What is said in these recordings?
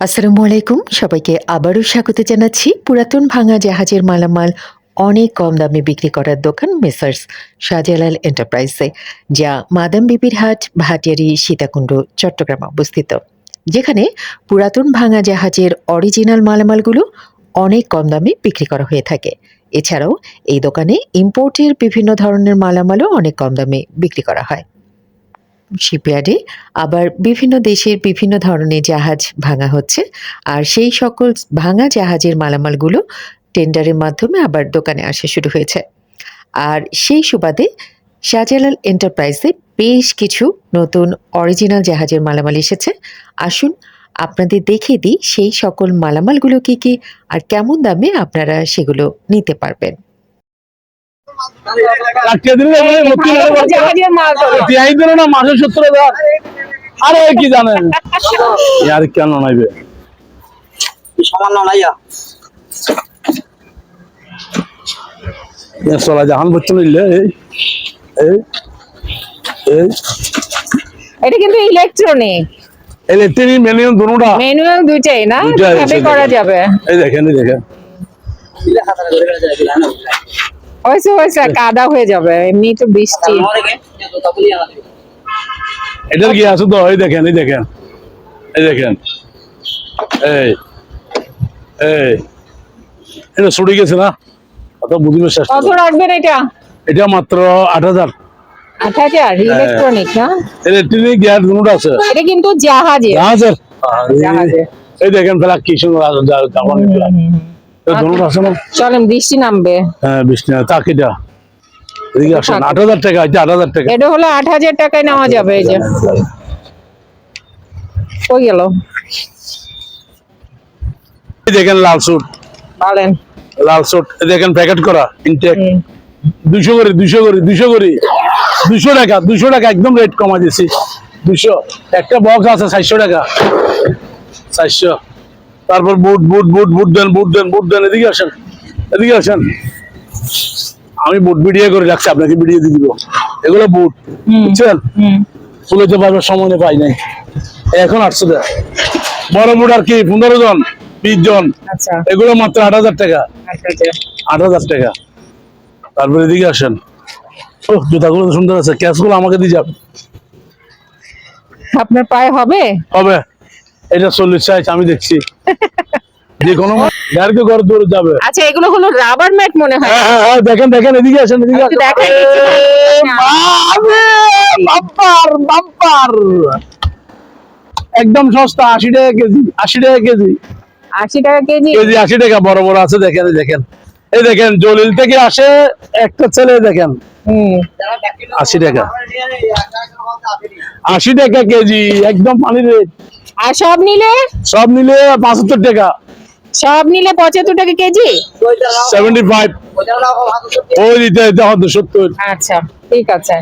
আসসালামু আলাইকুম। সবাইকে আবারও স্বাগত জানাচ্ছি। পুরাতন ভাঙা জাহাজের মালামাল অনেক কম দামে বিক্রি করার দোকান মেসার্স শাহজালাল এন্টারপ্রাইজে, যা মাদাম বিবির হাট, ভাটিয়ারি, সীতাকুণ্ড, চট্টগ্রাম অবস্থিত। যেখানে পুরাতন ভাঙা জাহাজের অরিজিনাল মালামালগুলো অনেক কম দামে বিক্রি করা হয়ে থাকে। এছাড়াও এই দোকানে ইম্পোর্টের বিভিন্ন ধরনের মালামালও অনেক কম দামে বিক্রি করা হয়। শিপইয়ার্ডে আবার বিভিন্ন দেশের বিভিন্ন ধরনের জাহাজ ভাঙা হচ্ছে। আর সেই সকল ভাঙা জাহাজের মালামালগুলো টেন্ডারের মাধ্যমে আবার দোকানে আসা শুরু হয়েছে। আর সেই সুবাদে শাহজালাল এন্টারপ্রাইজে বেশ কিছু নতুন অরিজিনাল জাহাজের মালামাল এসেছে। আসুন আপনাদের দেখিয়ে দিই সেই সকল মালামালগুলো কি কি, আর কেমন দামে আপনারা সেগুলো নিতে পারবেন। দিলে দিল না মাসে সত্তর হাজার। আরে কি জানেন? আর কেন নাইবে সামান্য নাইয়া। চলা জাহান বচ্চ নিলে এই এই এই। এটা কিন্তু ইলেকট্রনিক ইলেকট্রিক মেনু দুটা। ম্যানুয়াল দুইটাই না? দুইটাই ভাবে করা যাবে। এই দেখেন এই দেখেন। হয়েছে হয়েছে কাদা হয়ে যাবে এমনি তো বৃষ্টি। এটার কি আছে তো? এই দেখেন এই দেখেন এই দেখেন। এই এই এটা ছুটে গেছে না? অত বুঝবে চেষ্টা কত রাখবেন এটা? এটা মাত্র আট হাজার। আট হাজার হ্যাঁ। ইলেকট্রনিক না? ইলেকট্রিক গ্যাস দুটো আছে। এটা কিন্তু জাহাজে জাহাজের? জাহাজে। এই দেখেন ফেলা কি সুন্দর আছে চলেন বৃষ্টি নামবে। হ্যাঁ বৃষ্টি তাকিটা এদিকে আসেন আট হাজার টাকা এটা আট হাজার টাকা। এটা হলো আট হাজার টাকায় নেওয়া যাবে এই যে। কই গেল? দেখেন লাল স্যুট। দেখেন প্যাকেট করা ইনটেক দুশো করে দুশো করে দুশো করে। দুশো টাকা দুশো টাকা একদম রেট কমা দিছি। দুশো একটা বক্স আছে চারশো টাকা। চারশো। তারপর বুট বুট বুট বুট দেন বুট দেন বুট দেন এদিকে আসেন এদিকে আসেন। আমি বুট ভিডিও করে রাখছি আপনাকে ভিডিও দিয়ে দিব। এগুলো বুট বুঝছেন? হুম। তুলেতে পারবে সময় পাই নাই। এখন আটশো টাকা বড় বুট আর কি পনেরো জন বিশ জন। আচ্ছা। এগুলো মাত্র আট হাজার টাকা। আট হাজার টাকা। তারপরে এদিকে আসেন। ও জুতাগুলো তো সুন্দর আছে। ক্যাশগুলো আমাকে দিয়ে যাবে। আপনার পায়ে হবে? হবে। এটা চল্লিশ সাইজ আমি দেখছি। যে কোনো গাড়িতে ঘর দূরে যাবে। আচ্ছা এগুলো হলো রাবার ম্যাট মনে হয়? হ্যাঁ হ্যাঁ হ্যাঁ দেখেন দেখেন এদিকে আসেন এদিকে আসেন। বাপরে, বাম্পার বাম্পার। একদম সস্তা আশি টাকা কেজি আশি টাকা কেজি। আশি টাকা কেজি? কেজি আশি টাকা বড় বড় আছে দেখেন দেখেন। এই দেখেন জলিল থেকে আসে একটা ছেলে দেখেন। হুম। আশি টাকা। আশি টাকা কেজি একদম পানি রেট আর সব নিলে? সব মিলে পাঁচাত্তর টাকা। সব নিলে পঁচাত্তর টাকা কেজি? সেভেন্টি ফাইভ ওই দিতে দেখো তো সত্তর। আচ্ছা ঠিক আছে।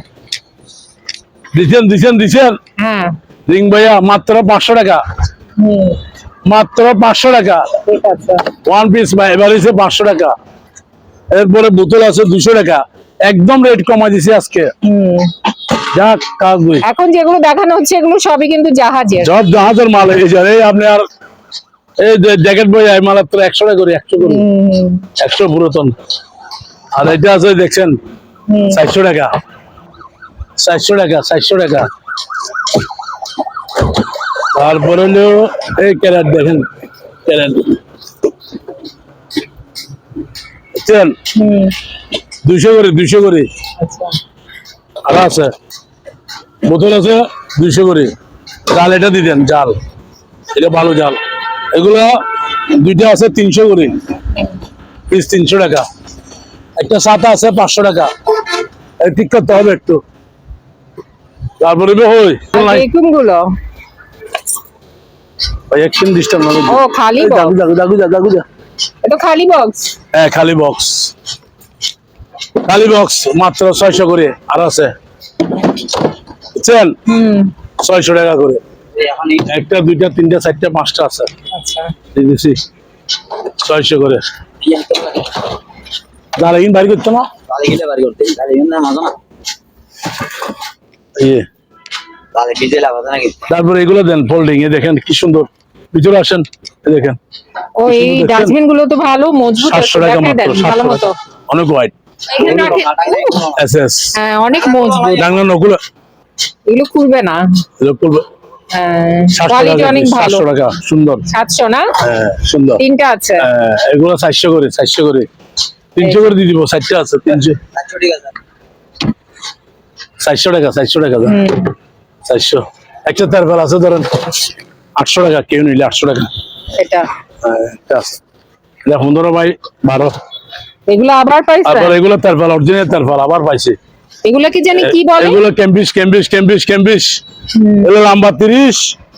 দিচ্ছেন দিচ্ছেন হ্যাঁ রিং ভাইয়া মাত্র পাঁচশো টাকা। হুম। মাত্র পাঁচশো টাকা। ঠিক আছে। ওয়ান পিস ভাই এবার হচ্ছে পাঁচশো টাকা। এরপরে বোতল আছে দুশো টাকা। একদম রেট কমাই দিছে আজকে। হুম। যাক এখন যেগুলো দেখানো হচ্ছে এগুলো সবই কিন্তু জাহাজের। সব জাহাজের মাল। এই যে এই আপনি আর এই জ্যাকেট বই মাল একশো টাকা করে একশো করে। একশো পুরাতন। আর এটা আছে দেখছেন? চারশো টাকা। চারশো টাকা চারশো টাকা। তারপরে হলো এই ক্যারেট দেখেন ক্যারেট। বুঝছেন দুশো করে দুশো করে। আচ্ছা। আর আছে। বোতল আছে দুইশো করে। জাল এটা দিতেন জাল। এটা ভালো জাল। এগুলো দুইটা আছে তিনশো করে। পিস তিনশো টাকা। একটা সাতা আছে পাঁচশো টাকা। ঠিক করতে হবে একটু। তারপরে হই। গুলো ডিস্টার্ব না ও খালি বক্স জাগু জাগু জাগু যা এটা খালি বক্স হ্যাঁ খালি বক্স খালি বক্স মাত্র ছয়শো করে। আর আছে। বুঝছেন? ছয়শো টাকা করে। একটা দুইটা তিনটা চারটা পাঁচটা আছে। ছয়শো করে। বাড়ি করতো না? এগুলো দেন ফোল্ডিং এ দেখেন কি সুন্দর। ভিতরে আসেন দেখেন। ডাস্টবিনগুলো তো ভালো টাকা মাত্র অনেক অনেক মজবুত। এগুলো না। এগুলো করবে কোয়ালিটি অনেক ভালো। টাকা সুন্দর। সাতশো না? হ্যাঁ সুন্দর। তিনটা আছে? এগুলো চারশো করে চারশো করে। তিনশো করে দিয়ে দিব চারটে আছে তিনশো। ঠিক আছে চারশো টাকা চারশো টাকা দাম। হুম। চারশো। একটা তারপর আছে ধরেন আটশো টাকা কেউ নিলে আটশো টাকা। এটা। হ্যাঁ, এটা বাই বারো। এগুলো আবার তারপর এগুলো তারপর অরিজিনাল তারপর আবার পাইছে। এগুলো কি জানি কি বলে? এগুলো ক্যামব্রিজ ক্যামব্রিজ ক্যামব্রিজ ক্যামব্রিজ এগুলো লম্বা 30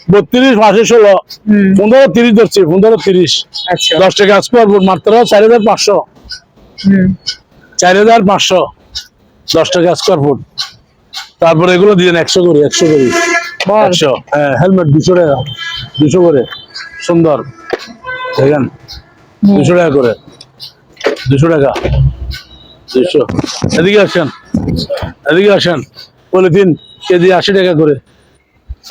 32 মাসে 16 15 30 ধরছি 15 30 আচ্ছা। 10 টাকা স্কোয়ার আর মাত্র 4500 হুম। 4500 10 টাকা স্কয়ার ফুট তারপর এগুলো দিয়েন 100 করে 100 করে। 100 হ্যাঁ হেলমেট দুশো টাকা 200 করে। সুন্দর। দেখেন 200 টাকা করে। 200 টাকা। 200 এদিকে আসেন। এদিকে আসেন পলিথিন কেজি আশি টাকা করে।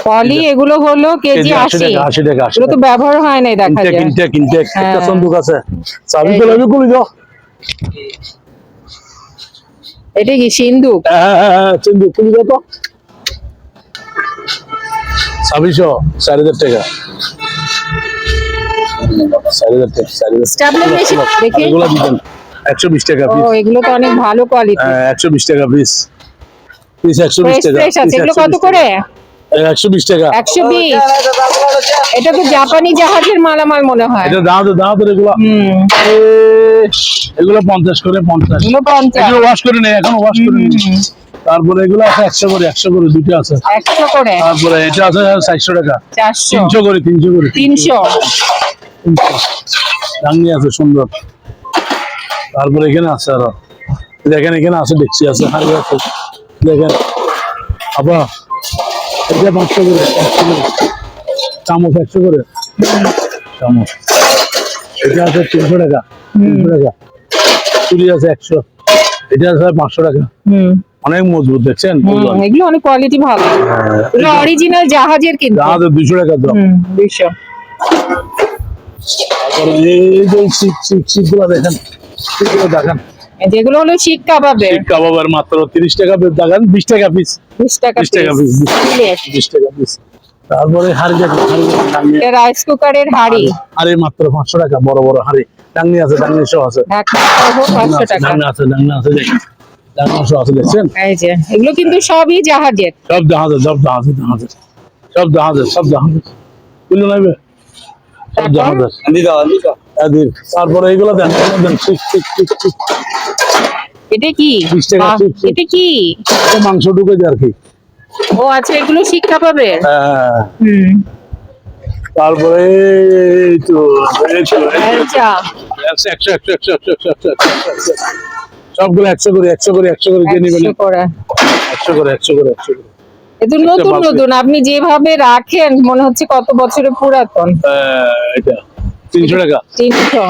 পলি এগুলো হলো কেজি কেজি আশি আশি। টাকা আশি টাকা এগুলো তো ব্যবহার হয় নাই দেখা যায়। কিনতে কিনতে একটা হ্যাঁ। সন্দুক আছে। চাবি তো। লাগবে কবি দাও এটা কি সিন্ধুক হ্যাঁ হ্যাঁ হ্যাঁ সন্দুক দাও তো ছাব্বিশশো চার হাজার টাকা। চার হাজার টাকা চার হাজার দেখি। এগুলো দিবেন। একশো বিশ টাকা ও পিস এগুলো তো অনেক ভালো কোয়ালিটি একশো বিশ টাকা পিস পিস একশো বিশ টাকা এগুলো কত করে? একশো বিশ টাকা। একশো বিশ। এটা তো জাপানি জাহাজের মালামাল মনে হয়। এটা দাও তো দাও তো এগুলো। হুম। এগুলো পঞ্চাশ করে পঞ্চাশ। এগুলো পঞ্চাশ। এগুলো ওয়াশ করে নেই এখন ওয়াশ করে নেই তারপরে এগুলো আছে একশো করে একশো করে দুটো আছে। একশো করে? তারপরে এটা আছে চারশো টাকা। তিনশো করে তিনশো করে। তিনশো। ডাঙ্গি আছে সুন্দর। তারপরে এখানে আছে আরও। দেখেন এখানে আছে দেখছি আছে হাড়ি আছে। দেখেন আবার এটা পাঁচশো করে চামচ একশো করে। চামচ। এটা আছে তিনশো টাকা তিনশো টাকা। চুরি আছে একশো এটা আছে পাঁচশো টাকা। অনেক মজবুত দেখছেন? এগুলো অনেক। কোয়ালিটি ভালো। অরিজিনাল জাহাজের কিন্তু। জাহাজের দুশো টাকা দাম দুইশো তারপরে এই যে শিক শিক শিকগুলো দেখেন। দেখেন। যেগুলো হলো শিক কাবাবের। শিক কাবাবের মাত্র তিরিশ টাকা পিস। দেখেন বিশ টাকা পিস। বিশ টাকা বিশ টাকা পিস। পিস বিশ টাকা পিস। তারপরে হাড়ি দেখেন এটা রাইস কুকারের হাড়ি। হাড়ি মাত্র পাঁচশো টাকা বড় বড় হাড়ি। ডাঙ্গি আছে ডাঙ্গি সহ আছে। সহ টাকা। ডাঙ্গি আছে ডাঙ্গি আছে দেখেন। ডাঙ্গি সহ আছে দেখছেন? এই যে এগুলো কিন্তু সবই জাহাজের। সব জাহাজে সব জাহাজে জাহাজে সব জাহাজে সব জাহাজে বুঝলো নেবে সব জাহাজে দিদা দিদা তারপরে দেন দেন সবগুলো একশো করে একশো করে একশো করে একশো করে একশো করে একশো করে নতুন নতুন আপনি যেভাবে রাখেন মনে হচ্ছে কত বছরে পুরাতন এটা তিনশো টাকা। তিনশো।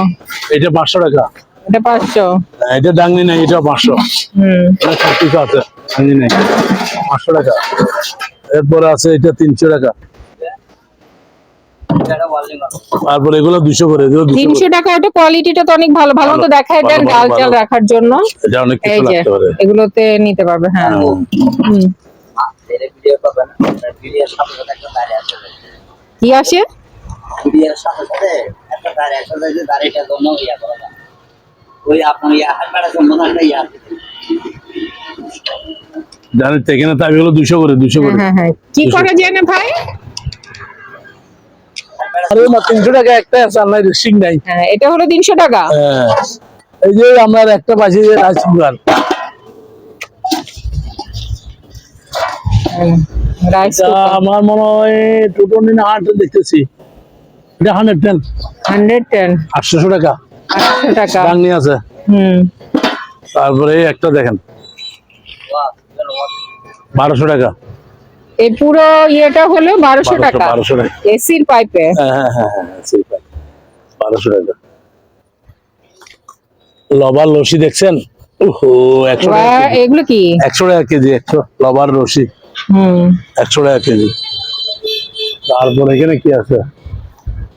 এটা পাঁচশো টাকা। এটা পাঁচশো। আহ, এটা ডাঙ্গি নাই এটা পাঁচশো। হুম। এটা ছাব্বিশশো আছে ডাঙ্গি নাই। পাঁচশো টাকা। এরপরে আছে এটা তিনশো টাকা। এটা তারপরে এগুলো দুশো করে তিনশো টাকা ওটা কোয়ালিটিটা তো অনেক ভালো। ভালো তো দেন ডাল চাল রাখার জন্য। অনেক কিছু লাগতে পারে। এগুলোতে নিতে পারবে হ্যাঁ। আছে কি আসে? সাথে সাথে একটা দাঁড়িয়ে আছে যে দাঁড়িয়েটা জন্য ইয়া করা যায় ওই আপনার ইয়া হাটপাড়া সম্বন্ধে একটা ইয়া জানেন তো এখানে তাই হলো দুশো করে দুশো করে। হ্যাঁ হ্যাঁ কি করা যায় না ভাই? আরে মা তিনশো টাকা একটা আছে আল্লাহ রিসিং নাই। হ্যাঁ এটা হলো তিনশো টাকা। হ্যাঁ। এই যে আমরা একটা পাশে যে রাইস কুকার রাইস তা আমার মনে হয় টোটো নিন আট দেখতেছি। এটা হান্ড্রেড টেন হান্ড্রেড টেন আটশোশো টাকা। আটশো টাকা। ডাংনি আছে। হুম। তারপরে একটা দেখেন। বারোশো টাকা। এই পুরো ইয়েটা হলো বারোশো টাকা। বারোশো টাকা। এসির পাইপে হ্যাঁ হ্যাঁ হ্যাঁ হ্যাঁ বারোশো টাকা। লবার লসি দেখছেন? ওহো একশো টাকা এগুলো কি? একশো টাকা কেজি একশো। লবার রসি হুম। একশো টাকা কেজি। তারপর এখানে কি আছে?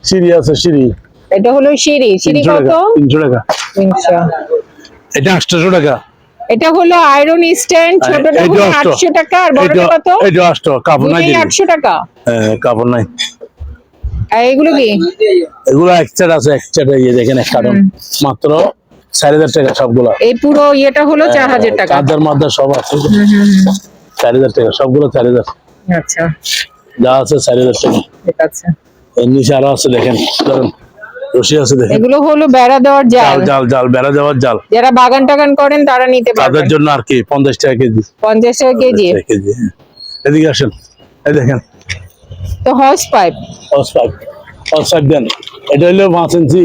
সিঁড়ি আছে সিঁড়ি। এটা হলো সিঁড়ি। সিঁড়ি কত? টাকা তিনশো টাকা। তিনশো। এটা আটশোশো টাকা। এটা হলো আয়রন স্ট্যান্ড ছোটটা এইটা হলো আটশো। আটশো টাকা আর বড়টা কত? এটা আটশো কাপড় নাই দুটোই দিদি। আটশো টাকা। হ্যাঁ, কাপড় নাই। এগুলো কি? এগুলো এক চার আছে এক চার ইয়ে দেখেন এক কারণ মাত্র চার হাজার টাকা সবগুলো। এই পুরো ইয়েটা হলো চার হাজার টাকা। সব আছে। চার হাজার টাকা সবগুলো চার হাজার। আচ্ছা। যা আছে চার হাজার টাকা। ঠিক আছে। এর নিচে আরও আছে দেখেন ধরেন রশি আছে দেখেন এগুলো হলো বেড়া দেওয়ার জাল জাল বেড়া যাওয়ার জাল যারা বাগান টাগান করেন তারা নিতে তাদের জন্য আর কি পঞ্চাশ টাকা কেজি পঞ্চাশ টাকা কেজি পঞ্চাশ টাকা কেজি হ্যাঁ। এদিকে আসেন এই দেখেন তো হর্স পাইপ হস পাইপ দেন এটা হলো ইঞ্চি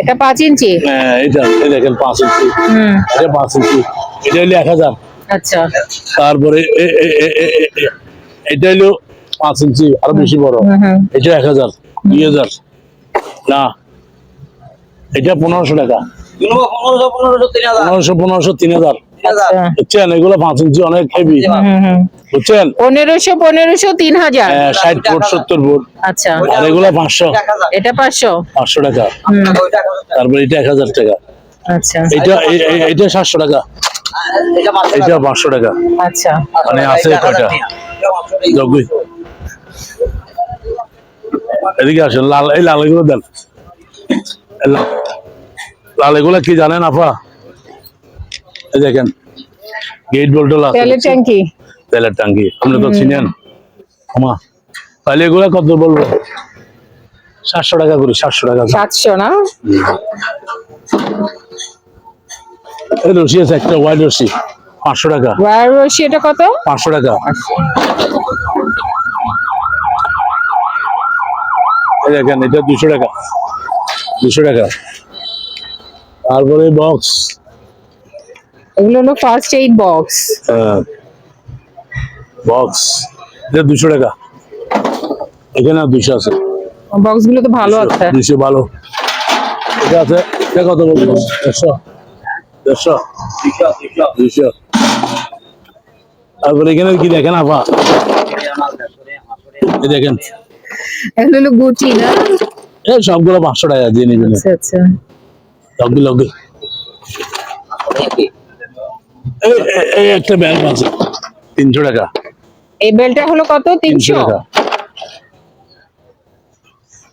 এটা ইঞ্চি হ্যাঁ, এটা এই দেখেন ইঞ্চি হুম এটা ইঞ্চি এটা হলো আচ্ছা তারপরে এটা হলো পাঁচ ইঞ্চি আরও বেশি বড়। এটা এক হাজার দুই হাজার। না এটা পনেরোশো টাকা। পনেরোশো পনেরোশো তিন হাজার। হাজার আচ্ছা। বুঝছেন? এগুলো পাঁচ ইঞ্চি অনেক হেভি হুম হুম বুঝছেন? পনেরোশো পনেরোশো তিন হাজার। হ্যাঁ, ষাট ফুট সত্তর ফুট আচ্ছা। আর এগুলো পাঁচশো। এটা পাঁচশো? পাঁচশো টাকা। হুম। ওইটা এক হাজার টাকা। তারপরে এটা এক হাজার টাকা। আচ্ছা। এটা এটা সাতশো টাকা। এটা পাঁচশো টাকা। আচ্ছা। মানে আছে কয়টা? এদিকে আসেন লাল এই লাল এগুলো দেন লাল- এগুলো কি জানেন আপা এই দেখেন গেট বল্টল আছে তেলের ট্যাঙ্কি। তেলের আপনি তো চিনেন? আমা তাহলে এগুলো কত বলব? সাতশো টাকা করি সাতশো টাকা সাতশো না? এই রশি আছে একটা ওয়াইড রশি পাঁচশো টাকা। ওয়ার রশি এটা কত? পাঁচশো টাকা এই দেখেন এটা দুশো টাকা। দুশো টাকা। তারপরে বক্স এগুলো হলো ফার্স্ট এইড বক্স বক্স এটা দুশো টাকা। এখানে দুশো আছে। বক্সগুলো তো ভালো আছে। দুশো ভালো। এটা আছে এটা কত বলব দেড়শো। দুশো। তারপরে এখানে কি দেখেন আপা? দেখেন। এগুলো হলো গুচি না? এই সবগুলো পাঁচশো টাকা দিয়ে নিবেন আচ্ছা আচ্ছা। লগে এই একটা ব্যাগ আছে তিনশো টাকা। এই বেলটা হলো কত? তিনশো টাকা।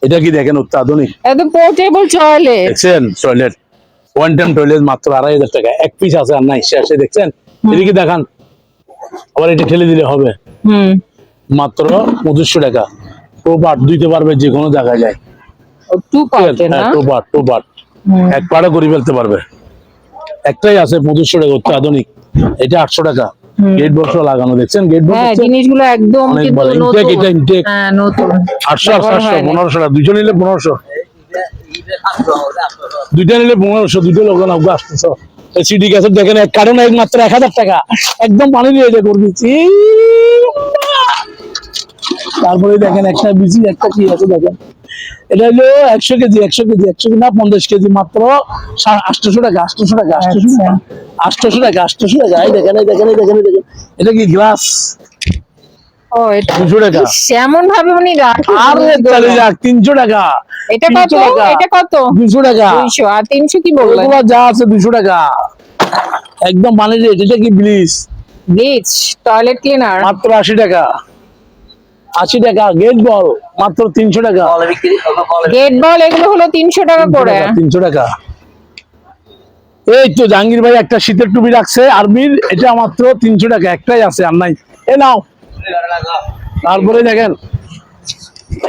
এটা কি দেখেন অত্যাধুনিক এত পোর্টেবল টয়লেট দেখছেন? টয়লেট ওয়ান টাইম টয়লেট মাত্র আড়াই হাজার টাকা। এক পিস আছে আর নাই শেষে দেখছেন? এদিকে দেখান। আবার এটা ঠেলে দিলে হবে। হুম। মাত্র পঁচিশশো টাকা। টু পার্ট দিতে পারবে যে কোনো জায়গায় যায়। হুম। এক পাড়ে করে ফেলতে পারবে। একটাই আছে পঁচিশশো টাকা অত্যাধুনিক এটা আটশো টাকা। গেট বক্স লাগানো দেখছেন? গেট হ্যাঁ বক্স জিনিসগুলো একদম এটা। হ্যাঁ আটশো আর ব্যবহার সাতশো পনেরোশো টাকা। দুজন নিলে পনেরোশো। দুইটা নিলে পনেরোশো লোক আসতেছ। সিডি গ্যাসের দেখেন এক কারণ এক মাত্র এক হাজার টাকা। একদম পানি দিয়ে করে দিচ্ছি। তারপরে দেখেন একটা বিজি একটা কি আছে দেখেন। এটা হলো একশো কেজি একশো কেজি একশো কেজি না পঞ্চাশ কেজি মাত্র। আটশোশো টাকা আটশোশো টাকা আটশোশো আচ্ছা। টাকা আটশোশো টাকা আটশোশো টাকা। এই দেখেন এই দেখেন এই দেখেন দেখেন। এটা কি গ্লাস? এমন ভাবে উনি তিনশো টাকা। এটা কত? এটা কত? দুশো টাকা। দুইশো। আর তিনশো কি যা আছে দুশো টাকা। একদম রেট এটা কি ব্লিচ? ব্লিচ টয়লেট ক্লিনার মাত্র আশি টাকা। আশি টাকা গেট বল মাত্র তিনশো টাকা। গেট বল এগুলো হলো তিনশো টাকা করে। তিনশো টাকা। এই তো জাহাঙ্গীর ভাই একটা শীতের টুপি রাখছে আর্মির এটা মাত্র তিনশো টাকা একটাই আছে আর নাই। এ নাও। তারপরে দেখেন।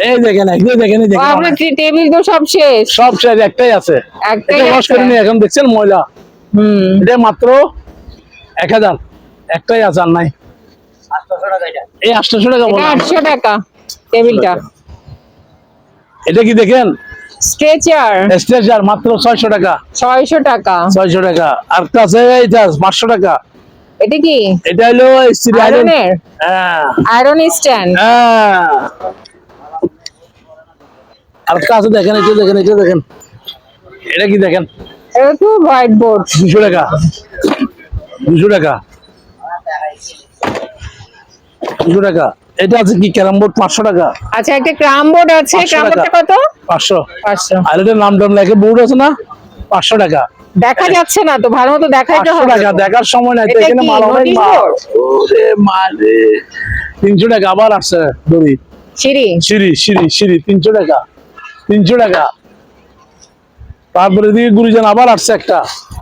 এই দেখেন এই দেখেন এই দেখেন। আপনার টেবিল তো সব শেষ। সব শেষ একটাই আছে। একটাই ওয়াশ। করে নিয়ে এখন দেখছেন ময়লা। হুম। এটা মাত্র এক হাজার। একটাই আছে আর নাই। এই আটশোশো টাকা এটা আটশো টাকা টেবিলটা। এটা কি দেখেন? স্ট্রেচার। স্ট্রেচার মাত্র ছয়শো টাকা। ছয়শো টাকা। ছয়শো টাকা। আর কাছে এইটা পাঁচশো টাকা। এটা কি? এটা হলো স্ত্রী আয়রন আয়রনের হ্যাঁ। আয়রন স্ট্যান্ড হ্যাঁ। আর কাছে দেখেন এটা দেখেন এটা দেখেন। এটা কি দেখেন? এটা তো হোয়াইট বোর্ড দুশো টাকা। দুশো টাকা। দুশো টাকা। এটা আছে কি ক্যারাম বোর্ড পাঁচশো টাকা? আচ্ছা একটা ক্রাম বোর্ড আছে 500 ক্রাম বোর্ডটা কত? পাঁচশো। পাঁচশো। আর এটার নাম টাম লেখে বোর্ড আছে না? পাঁচশো টাকা। দেখা যাচ্ছে না তো ভালো মতো দেখাইতে পাঁচশো হবে। টাকা দেখার সময় নাই তো এখানে মাল অনেক মাল। ওরে মালে তিনশো টাকা আবার আসছে দড়ি। সিঁড়ি? সিঁড়ি সিঁড়ি সিঁড়ি তিনশো টাকা। তিনশো টাকা। তারপরে দিকে গুরিজান আবার আসছে একটা।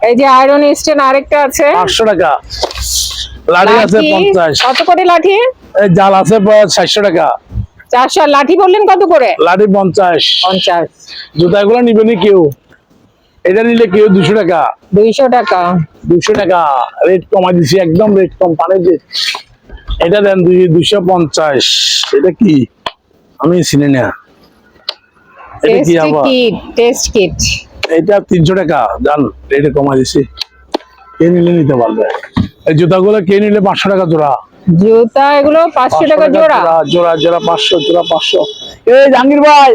এই যে আয়রন স্টেন আরেকটা আছে। পাঁচশো টাকা। লাঠি আছে লাঠি, পঞ্চাশ। কত করে লাঠি? জাল আছে সাতশো টাকা। চারশো। আর লাঠি বললেন কত করে? লাঠি পঞ্চাশ। পঞ্চাশ। জুতাগুলো নিবেনি কেউ? এটা নিলে কেউ দুশো টাকা। দুইশো টাকা। দুশো টাকা। রেট কমাই দিছি একদম রেট কম। পানির রেট এটা দেন দুই দুশো পঞ্চাশ। এটা কি? আমি চিনি না। এটা কি আবার? টেস্ট কিট এটা তিনশো টাকা। জান রেটে কমাই দিছি। কে নিলে নিতে পারবে? এই জুতাগুলো কে নিলে পাঁচশো টাকা জোড়া? জুতা এগুলো পাঁচশো টাকা জোড়া। জোড়া জোড়া পাঁচশো জোড়া পাঁচশো। এই জাহাঙ্গীর ভাই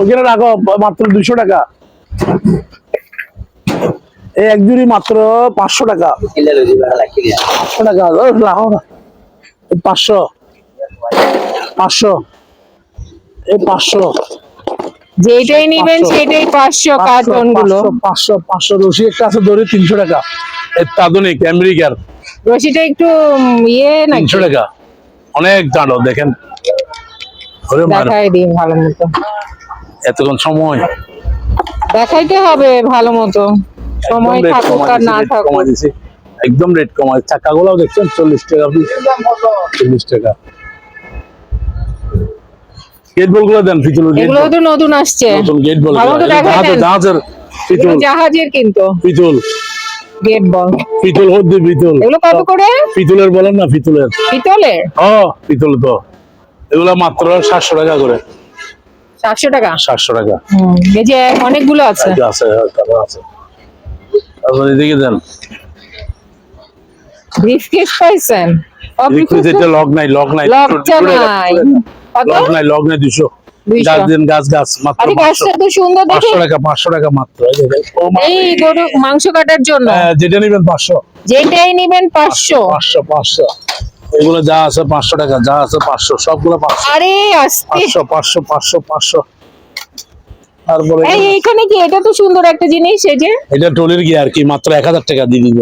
ওখানে রাখো মাত্র দুশো টাকা। এই এক জুড়ি মাত্র পাঁচশো টাকা। পাঁচশো টাকা লাও না। পাঁচশো পাঁচশো। এই পাঁচশো। যেটাই নিবেন সেটাই পাঁচশো কার্টনগুলো পাঁচশো, পাঁচশো রশি। একটা আছে দড়ি তিনশো টাকা। আধুনিক আমেরিকার। রশিটা একটু ইয়ে নাকি? তিনশো টাকা। অনেক জানো দেখেন। দেখাই দিন ভালো মতো। এতক্ষণ সময়। দেখাইতে হবে ভালো মতো। সময় একদম থাকুক আর না থাকুক। একদম রেট কমাই চাকা গুলাও দেখছেন চল্লিশ টাকা। চল্লিশ টাকা। গেট বলগুলো দেন পিতলের গেট এগুলো তো নতুন আসছে। নতুন গেট বল। জাহাজের পিতল। জাহাজের কিন্তু। পিতল। Gate valve. পিতল হদ্দি পিতল। এগুলো কত করে? পিতলের বলেন না পিতলের। পিতলের? ও পিতল তো। এগুলা মাত্র সাতশো টাকা করে। সাতশো টাকা? সাতশো টাকা। হুম, এই যে অনেকগুলো আছে। আছে আছে তারপর এদিকে দেন। ব্রিফকেস পাইছেন? লিকুইড এটা লক নাই লক নাই। লকটা নাই। কত? নাই লক নাই দুশো গাছ দিন গাছ গাছ মাত্র পাঁচশো। টাকা পাঁচশো টাকা মাত্র এই যে, ও মা, এই গরু মাংস কাটার জন্য। যেটা নিবেন পাঁচশো। যেটাই নিবেন পাঁচশো। পাঁচশো পাঁচশো এগুলো যা আছে পাঁচশো টাকা যা আছে পাঁচশো সবগুলো পাঁচশো। আরে পাঁচশো পাঁচশো পাঁচশো পাঁচশো। তারপরে এখানে কি? এটা তো সুন্দর একটা জিনিস এই যে। এটা ট্রলির গিয়ে আর কি? মাত্র এক হাজার টাকা দিয়ে দিব।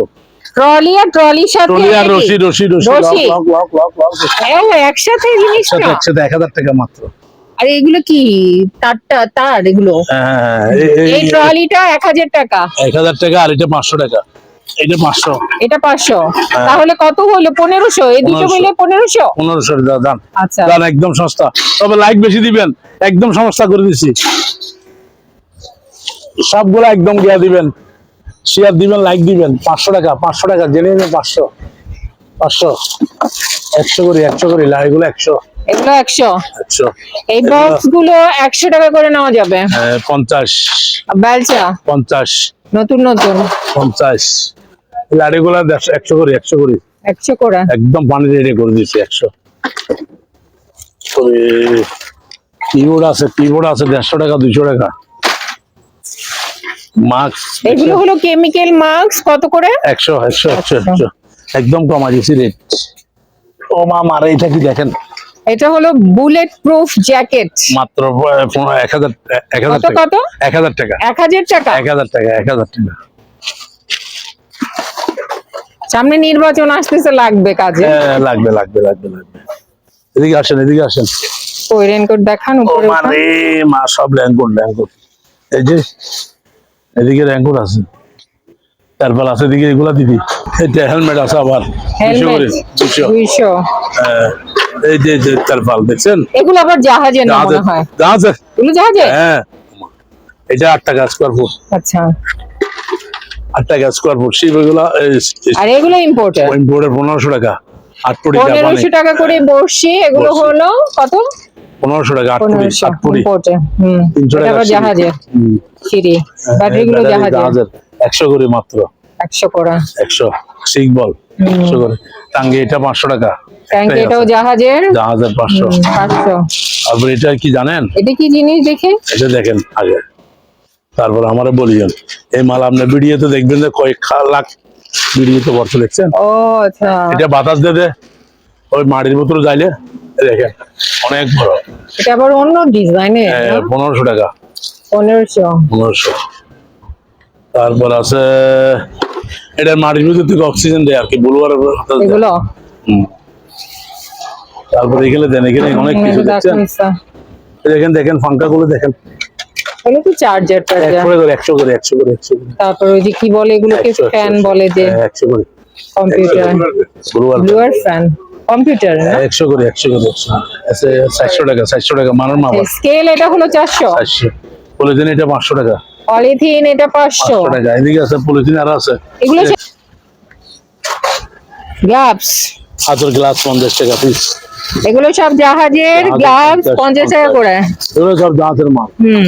ট্রলি আর ট্রলির সাথে ট্রলি আর রশি রশি রশি। Lock lock lock lock lock একসাথে জিনিসটা? একসাথে টাকা মাত্র। আর এগুলো কি? তারটা তার এগুলো? হ্যাঁ এই- এই- এই ট্রলিটা এক হাজার টাকা। এক হাজার টাকা আর এটা পাঁচশো টাকা। এটা পাঁচশো। এটা পাঁচশো। তাহলে কত হলো? পনেরোশো। এই দুটো হ্যাঁ। পনেরোশো। মিলে পনেরোশো? পনেরোশো দাম আচ্ছা। দাম একদম সস্তা। তবে লাইক বেশি দিবেন। একদম সস্তা করে দিছি। সবগুলো একদম গিয়া দিবেন। শেয়ার দিবেন লাইক দিবেন। পাঁচশো টাকা পাঁচশো টাকা জেনে নেবেন পাঁচশো। পাঁচশো। একশো করি একশো করি লাইগুলো একশো। এগুলো একশো। একশো। এই বক্সগুলো একশো টাকা করে নেওয়া যাবে। পঞ্চাশ। বেলচা। পঞ্চাশ। নতুন নতুন। পঞ্চাশ। লাড়িগুলো একশো করি একশো করি। একশো করে। একদম পানি রেডি করে দিচ্ছি একশো। কিবোর্ড আছে কিবোর্ড আছে দেড়শো টাকা দুশো টাকা। মাস্ক এগুলো হলো কেমিক্যাল মাস্ক কত করে? একশো একশো একশো একশো। একদম কমা দিয়েছি রেট ও মা মারে এটা কি দেখেন? এটা হলো বুলেট প্রুফ জ্যাকেট মাত্র আহ, পনেরো এক হাজার এক হাজার কত টাকা। কত? এক হাজার টাকা। এক হাজার টাকা। এক হাজার টাকা এক হাজার টাকা। সামনে নির্বাচন আসতেছে লাগবে কাজে। হ্যাঁ, লাগবে লাগবে লাগবে লাগবে। এদিকে আসেন এদিকে আসেন। ওই রেনকোট দেখান উপরে মা রে মা সব র্যাঙ্কুট র্যাঙ্কুট এই যে এদিকে র্যাঙ্কুট আছে। তারপর আছে এদিকে এগুলা দিদি এটা হেলমেট আছে আবার দুশো হ্যাঁ, এই যে তারপাল দেখছেন? এগুলো আবার জাহাজে না মনে হয়? জাহাজের এগুলো জাহাজে? হ্যাঁ এটা আট টাকা স্কোয়ার ফুট। আচ্ছা। আট টাকা স্কোয়ার ফুট। আর এগুলো ইম্পোর্টার ইম্পোর্টের পনেরোশো টাকা। আট পনেরোশো টাকা করে বর্ষি এগুলো হলো কত? পনেরোশো টাকা আট পুরি ইম্পোর্টে হম। তিনশো টাকা আবার সিঁড়ি। জাহাজে হুম। সিঁড়ি ব্যাটারি গুলো ব্যাটারি জাহাজে জাহাজের। একশো করে মাত্র। একশো করে। একশো সিক বল। একশো করে। টাঙ্গে এটা পাঁচশো টাকা। ট্যাঙ্ক এটাও জাহাজের? জাহাজের পাঁচশো। পাঁচশো। তারপর এটা কি জানেন? এটা কি জিনিস দেখে? এটা দেখেন আগে। তারপর আমারে বলিয়েন এই মাল আপনার ভিডিওতে দেখবেন যে কয়েক লাখ ভিডিওতে বর্ষ দেখছেন ও আচ্ছা। এটা বাতাস দে দে। ওই মাটির বোতল যাইলে দেখেন। অনেক বড়। এটা আবার অন্য ডিজাইনের পনেরোশো টাকা। পনেরোশো। পনেরোশো। তারপর আছে এটা মাটির ভিতর থেকে অক্সিজেন দেয় আর কি বলবার এগুলো? তারপর এখানে দেন এখানে অনেক কিছু দেখছেন? দেখেন দেখেন ফাঙ্কা গুলো দেখেন। এগুলো তো চার্জার টার্জার একশো করে একশো করে একশো করে একশো করে। তারপর ওই যে কি বলে এগুলোকে? ফ্যান বলে যে হ্যাঁ, একশো করে। কম্পিউটার ব্লুয়ার ফ্যান কম্পিউটার না? একশো করে একশো করে একশো আছে চারশো টাকা চারশো টাকা মানার মা আবার স্কেল এটা হলো চারশো। চারশো। পলিথিন এটা পাঁচশো টাকা। পলিথিন এটা পাঁচশো। পাঁচশো টাকা। এদিকে আছে পলিথিন আর আছে। এগুলো গ্লাভস। হাতের গ্লাস পঞ্চাশ টাকা পিস এগুলো সব জাহাজের গ্লাভস পঞ্চাশ, পঞ্চাশ টাকা করে। এগুলো সব জাহাজের মাল। হুম।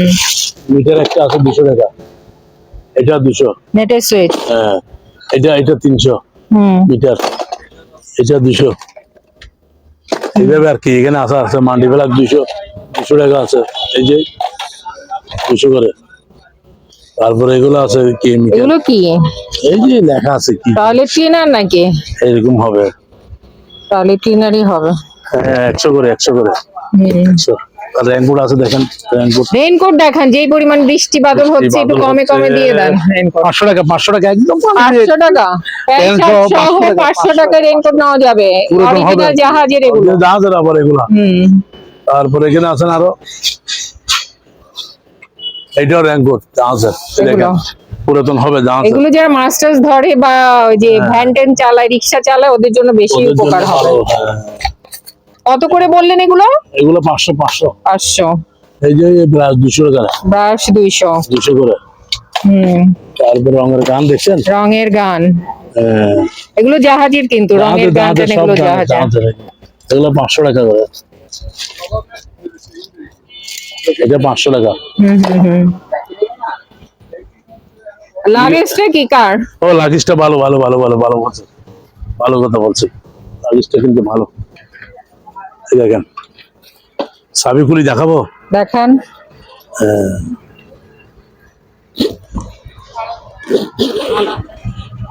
মিটার একটা আছে দুশো টাকা। এটা দুশো। নেটের সুইচ হ্যাঁ। এটা এটা তিনশো। হুম। মিটার। এটা দুশো। এইভাবে আর কি এখানে আসা আছে মান্ডি ফেলার দুশো দুশো টাকা আছে এই যে দুশো করে। তারপরে এগুলো আছে কি এগুলো কি? এই যে লেখা আছে কি? টয়লেট ক্লিনার নাকি? এরকম হবে। টয়লেট ক্লিনারই হবে। হ্যাঁ একশো করে একশো করে একশো। র্যাঙ্কুট আছে দেখেন র্যাঙ্কুট রেইনকোট দেখান যেই পরিমাণ বৃষ্টি বাদল হচ্ছে একটু কমে কমে দিয়ে দেন। রেইনকোট পাঁচশো টাকা পাঁচশো টাকা একদম পাঁচশো টাকা। প্যান্ট প্যান্ট শার্ট সহ সহ 500 টাকা, রেইনকোট নেওয়া যাবে। অরিজিনাল জাহাজের এগুলো। জাহাজের আবার এগুলা। হুম। তারপরে এখানে আছেন আরও। এইটাও র্যাঙ্কুট জাহাজের। দেখেন পুরাতন হবে জাহাজের। এগুলো যারা মাস্টার্স ধরে বা ওই যে ভ্যান ট্যান চালায় রিক্সা চালায় ওদের জন্য বেশি হ্যাঁ। উপকার হবে। হ্যাঁ। কত করে বললেন এগুলো? এগুলো পাঁচশো পাঁচশো। পাঁচশো। এই যে ব্রাশ দুশো টাকা ব্রাশ দুইশো। দুশো করে। হুম। তারপর রঙের গান দেখছেন? রঙের গান। হ্যাঁ। এগুলো জাহাজের কিন্তু রঙের গান এগুলো। এগুলো পাঁচশো টাকা করে। এটা পাঁচশো টাকা। লাগেজটা কি কার? ও লাগেজটা ভালো ভালো ভালো ভালো ভালো বলছে। ভালো কথা বলছে। লাগেজটা কিন্তু ভালো। দেখেন। সাবি খুলি দেখাবো? দেখান।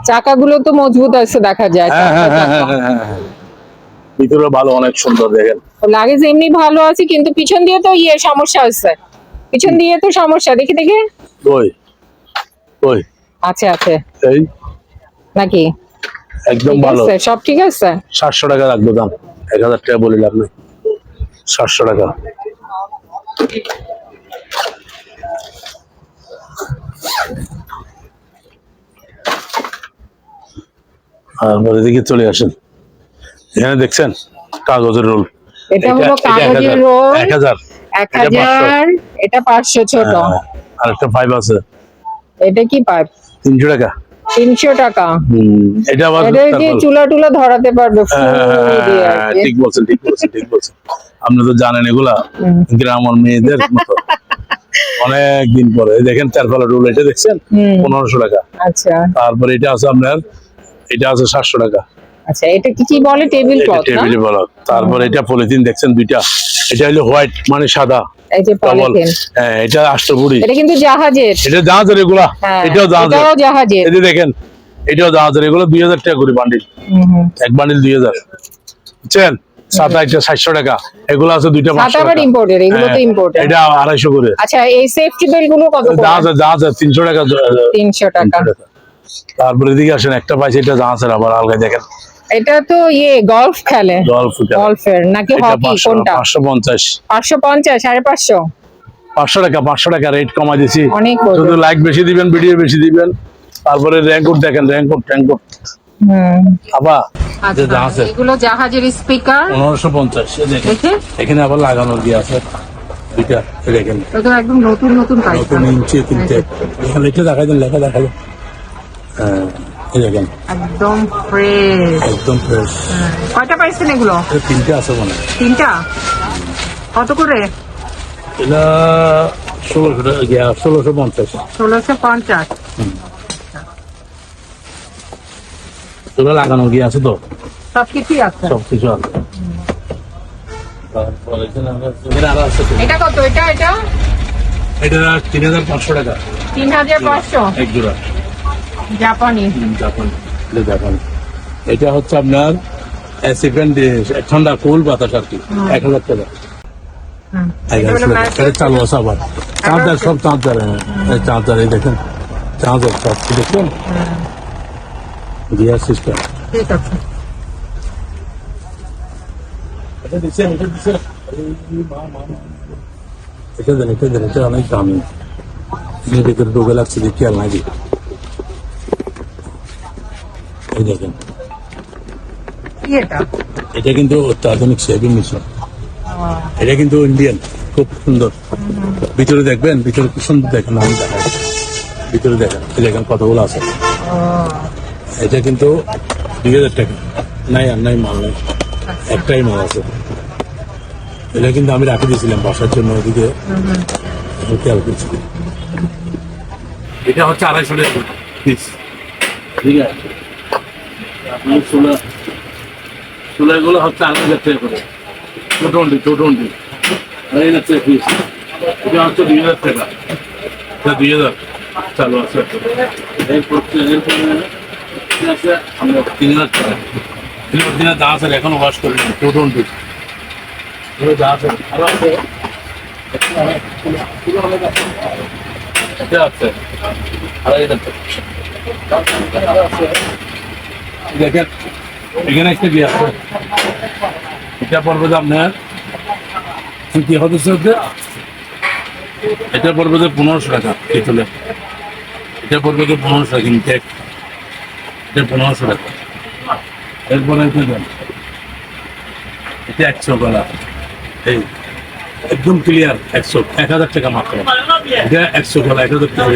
চাকাগুলো তো মজবুত আছে দেখা যায়। হ্যাঁ হ্যাঁ হ্যাঁ। ভিতরে ভালো অনেক সুন্দর দেখেন। লাগেজ এমনি ভালো আছে কিন্তু পিছন দিয়ে তো ইয়ে সমস্যা আছে পিছন দিয়ে তো সমস্যা দেখি দেখি। ওই ওই আছে আছে। এই? নাকি? একদম ভালো। সব ঠিক আছে? সাতশো টাকা রাখব দাম। এক হাজার টাকা বলে লাভ নেই। সাতশো টাকা। তারপর এদিকে চলে আসেন। এখানে দেখছেন? কাগজের রোল। এটা হলো কাগজের রোল। এক হাজার। এক এটা পাঁচশো। হাজার এটা পাঁচশো ছোট। আর একটা ফাইভ আছে। এটা কি পাইপ তিনশো টাকা। তিনশো টাকা। এটা আবার চুলা টুলা ধরাতে পারবে হ্যাঁ, হ্যাঁ, হ্যাঁ। ঠিক বলছেন ঠিক বলছেন ঠিক বলছেন। আপনি তো জানেন এগুলা। গ্রামের মেয়েদের মতো। অনেক দিন পরে দেখেন চারপালা রোল এটা দেখছেন? পনেরোশো টাকা। আচ্ছা। তারপরে এটা আছে আপনার এটা আছে সাতশো টাকা। আচ্ছা এটা কি কি বলে? টেবিল ক্লথ না? টেবিলে বলো তারপরে এটা পলিথিন দেখছেন দুইটা? এটা হলো হোয়াইট মানে সাদা। হ্যাঁ এটা আষ্টপুরি এটা কিন্তু জাহাজের। এটা জাহাজের এগুলা। হ্যাঁ এটাও জাহাজের এটাও জাহাজের। এই দেখেন এটাও জাহাজের এগুলো দুই হাজার টাকা করে বান্ডিল। এক বান্ডিল দুই হাজার। বুঝছেন? সাত আটটা সাতশো টাকা। এগুলো আছে দুইটা আবার ইম্পোর্টেড এগুলো তো হ্যাঁ, ইম্পোর্টেড এটা আড়াইশো করে। আচ্ছা এই সেফটি বেল্টগুলো কত করে? জাহাজ জাহাজ তিনশো টাকা তিনশো টাকা। তারপরে এদিকে আসেন একটা পাইছে এটা জাহাজের আবার আলগা দেখেন। এটা তো ইয়ে গলফ খেলে। গল্ফ গলফের নাকি এটা হকি কোনটা? পাঁচশো পঞ্চাশ। পাঁচশো পঞ্চাশ সাড়ে পাঁচশো? পাঁচশো টাকা পাঁচশো টাকা রেট কমা দিছি। অনেক শুধু লাইক বেশি দিবেন ভিডিও বেশি দিবেন। তারপরে র্যাঙ্কুট দেখেন র্যাঙ্কুট ট্যাঙ্কুট হুম। আবার আচ্ছা জাহাজের এগুলো জাহাজের স্পিকার পনেরোশো পঞ্চাশ এই দেখেন। দেখে এখানে আবার লাগানোর দিয়ে আছে। দুইটা দেখেন। তো একদম নতুন নতুন পাইপ নতুন ইঞ্চি তিনটে। এখানে লেখা দেখাই দেন লেখা দেখাল। হ্যাঁ। এই দেখেন একদম ফ্রেশ একদম ফ্রেশ কয়টা পাইছেন এগুলো? তিনটে আছে মনে তিনটা? কত করে? এটা ষোলোশো ষোলোশো পঞ্চাশ। ষোলোশো পঞ্চাশ। এগুলো লাগানো গিয়ে আছে তো? সবকিছুই আছে। সব কিছু আছে। এটা কত? এটা এটা? এটা তিন হাজার পাঁচশো টাকা। তিন হাজার পাঁচশো? এক জোড়া। জাপানি। হুম, জাপান। এটা হচ্ছে আপনার ঠান্ডা ফুল বাতাস আর কি। এক হাজার টাকা। চালু আছে আবার। চাঁদার সব চাঁদার। চাঁদার এই দেখেন। চাঁদার সব দেখুন গিয়ার সিস্টেম ঠিক আছে। এটা দিচ্ছেন এটা দিচ্ছেন। এটা দেন এটা দেন এটা অনেক দামি। ভিতরে ঢোকে লাগছে যে খেয়াল নাই এই দেখেন। এটা কিন্তু অত্যাধুনিক সেভিং মিশন এটা কিন্তু ইন্ডিয়ান খুব সুন্দর। ভিতরে দেখবেন ভিতরে কি সুন্দর দেখেন আমি দেখাই। ভিতরে দেখেন এই দেখেন কতগুলো আছে। এটা কিন্তু দুই হাজার টাকা। নাই আর নাই মাল নেই। একটাই মাল আছে। এটা কিন্তু আমি রাখে দিয়েছিলাম বাসার জন্য ওদিকে। খেয়াল করছি। এটা হচ্ছে আড়াইশো টাকা। ঠিক আছে। আপনার ষোলো ষোলোগুলো হচ্ছে হাজার টাকা করে। টোটন্ডি আড়াই হাজার টাকা পিস এটা হচ্ছে দুই হাজার টাকা। এটা দুই হাজার। চালু আছে। এরপর এরপরে আছে আমরা তিন হাজার টাকা। তিন হাজার দিনের দাম আছে এখনও ওয়াশ করি টোটন্ডি যা আছে। আরও আছে। আছে। আড়াই হাজার দেখেন এখানে একটা দিয়ে আছে। এটা পড়বে আপনার হবে হচ্ছে এটা পড়বে যে পনেরোশো টাকা কেতলে এটা পড়বে যে পনেরোশো টাকা ইনটেক। এটা পনেরোশো টাকা। এরপরে এটা দেন? এটা একশো গলা। এই একদম ক্লিয়ার একশো এক হাজার টাকা মাত্র। এটা একশো গলা এক হাজার টাকা।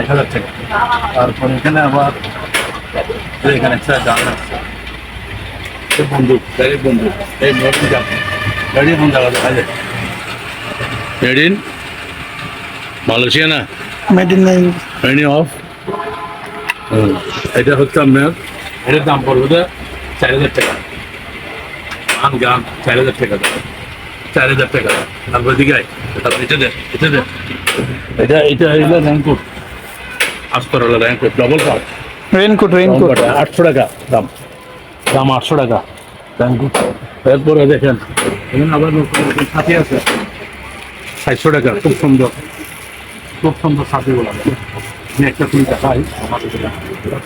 এক হাজার টাকা। তারপরে এখানে আবার এখানে একটা গান আছে বন্দুক গাড়ির বন্দুক এই নতুন গান গাড়ি এখন জায়গা দেখা যায় মেড ইন মালয়েশিয়া না? Made in made in of এটা হচ্ছে আপনার? এটার দাম পড়বে চার হাজার টাকা। গান গান চার হাজার টাকা দাম। চার হাজার টাকা তারপর দিকে তারপর এটা দেন এটা দেন এটা এটা হইল raincoat আস্তর raincoat double part raincoat raincoat আটশো টাকা দাম। দাম আটশো টাকা। র্যাঙ্কুট এরপরে দেখেন আবার সাথী আছে। সাতশো টাকা, খুব সুন্দর। খুব সুন্দর সাথীগুলো আমি একটা আমাদের এটা।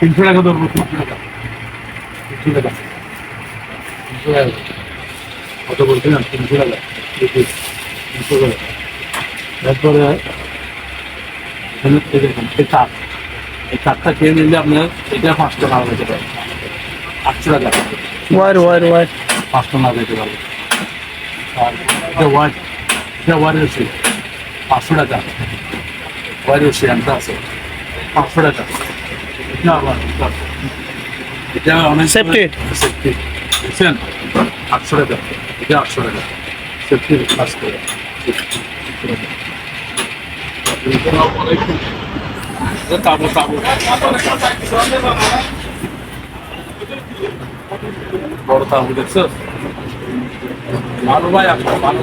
তিনশো টাকা ধরবো, তিনশো টাকা। টাকা। তিনশো টাকা। কত বলছিলাম তিনশো টাকা। তিনশো টাকা। চার এই চারটা খেয়ে নিলে আপনার এটা পাঁচশো টাকা যেতে পারে। আটশো টাকা ওয়ার ওয়ার ওয়ার। পাঁচশো না যেতে পারে। আর এটা ওয়ার এটা ওয়ার আছে পাঁচশো টাকা ওয়ার আছে একটা আছে। পাঁচশো টাকা এটা আবার এটা অনেক Safety? সেফটি বুঝছেন? আটশো টাকা এটা আটশো টাকা সেফটি পাঁচশো টাকা তাবো তাবো বড় তাবু দেখছ? ভালো ভাই আপনার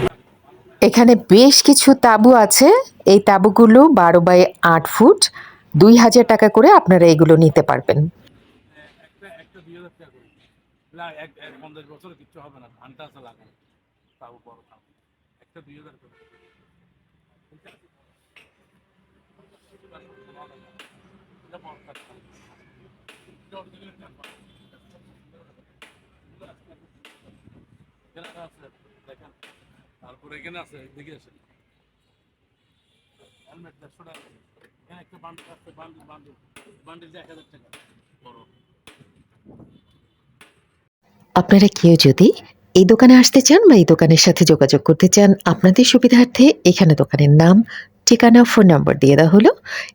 এখানে বেশ কিছু তাঁবু আছে। এই তাঁবুগুলো বারো বাই আট ফুট দুই হাজার টাকা করে আপনারা এগুলো নিতে পারবেন। একটা তারপরে এখানে আছে, এদিকে আছে হেলমেট টাকা। একটা বান্ডিল বান্ডিল বান্ডিল বান্ডিল এক হাজার টাকা, বড়। আপনারা কেউ যদি এই দোকানে আসতে চান বা এই দোকানের সাথে যোগাযোগ করতে চান, আপনাদের সুবিধার্থে এখানে দোকানের নাম ঠিকানা ফোন নম্বর দিয়ে দেওয়া হলো।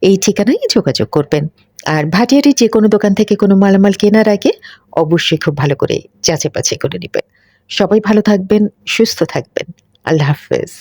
এই ঠিকানায় যোগাযোগ করবেন। আর ভাটিয়ারি যে কোনো দোকান থেকে কোনো মালামাল কেনার আগে অবশ্যই খুব ভালো করে যাচাই বাছাই করে নেবেন। সবাই ভালো থাকবেন, সুস্থ থাকবেন। আল্লাহ হাফেজ।